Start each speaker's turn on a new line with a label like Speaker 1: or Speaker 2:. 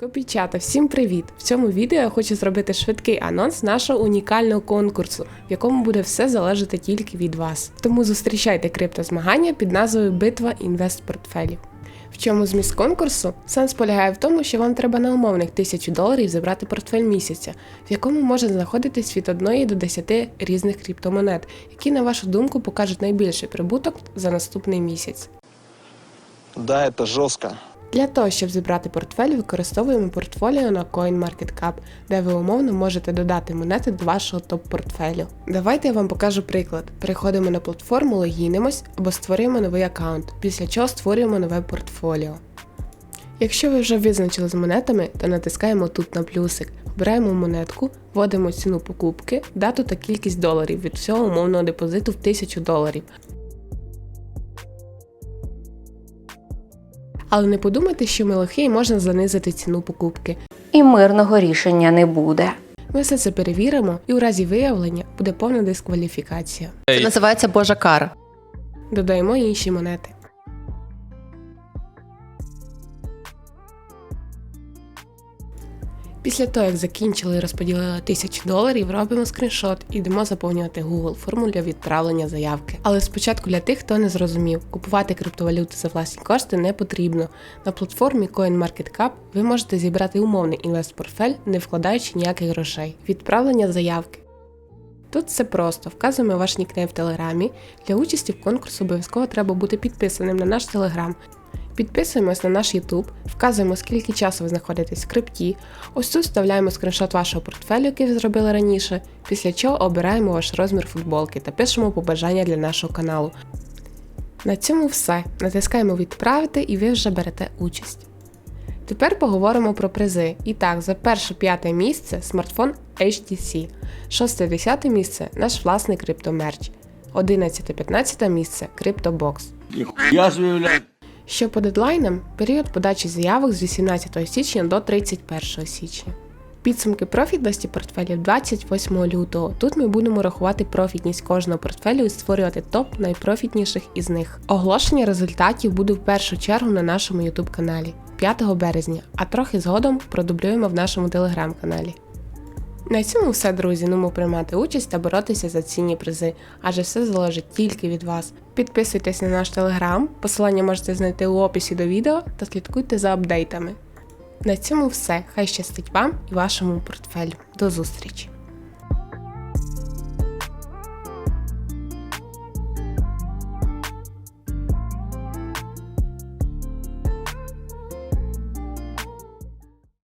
Speaker 1: Копійчата, всім привіт! В цьому відео я хочу зробити швидкий анонс нашого унікального конкурсу, в якому буде все залежати тільки від вас. Тому зустрічайте криптозмагання під назвою Битва інвестпортфелів. В чому зміст конкурсу? Сенс полягає в тому, що вам треба на умовних 1000 доларів зібрати портфель місяця, в якому може знаходитись від 1 до 10 різних криптомонет, які, на вашу думку, покажуть найбільший прибуток за наступний місяць.
Speaker 2: Да, это жестко.
Speaker 1: Для того, щоб зібрати портфель, використовуємо портфоліо на CoinMarketCap, де ви умовно можете додати монети до вашого топ-портфелю. Давайте я вам покажу приклад. Переходимо на платформу, логінимось або створюємо новий аккаунт, після чого створюємо нове портфоліо. Якщо ви вже визначили з монетами, то натискаємо тут на плюсик, обираємо монетку, вводимо ціну покупки, дату та кількість доларів від всього умовного депозиту в 1000 доларів. Але не подумайте, що ми лохи і можна занизити ціну покупки.
Speaker 3: і мирного рішення не буде.
Speaker 1: Ми все це перевіримо, і у разі виявлення буде повна дискваліфікація.
Speaker 4: Це називається Божа кара.
Speaker 1: Додаємо інші монети. Після того, як закінчили і розподілили 1000 доларів, робимо скріншот і йдемо заповнювати Google форму для відправлення заявки. Але спочатку для тих, хто не зрозумів, купувати криптовалюти за власні кошти не потрібно. На платформі CoinMarketCap ви можете зібрати умовний інвестпортфель, не вкладаючи ніяких грошей. Відправлення заявки. Тут все просто. Вказуємо ваш нікнейм в Телеграмі. Для участі в конкурсі обов'язково треба бути підписаним на наш Телеграм. Підписуємось на наш YouTube, вказуємо, скільки часу ви знаходитесь в крипті. Ось тут вставляємо скріншот вашого портфелю, який ви зробили раніше, після чого обираємо ваш розмір футболки та пишемо побажання для нашого каналу. На цьому все. Натискаємо відправити і ви вже берете участь. Тепер поговоримо про призи. І так, за перше п'яте місце смартфон HTC, шосте десяте місце наш власний криптомерч, 11-15 місце CryptoBox.
Speaker 5: Я.
Speaker 1: Що по дедлайнам, період подачі заявок з 18 січня до 31 січня. Підсумки профітності портфелів 28 лютого. Тут ми будемо рахувати профітність кожного портфелю і створювати топ найпрофітніших із них. Оголошення результатів буде в першу чергу на нашому YouTube каналі 5 березня, а трохи згодом продублюємо в нашому телеграм-каналі. На цьому все, друзі. Нумо приймати участь та боротися за цінні призи, адже все залежить тільки від вас. Підписуйтесь на наш телеграм, посилання можете знайти у описі до відео та слідкуйте за апдейтами. На цьому все. Хай щастить вам і вашому портфелю. До зустрічі!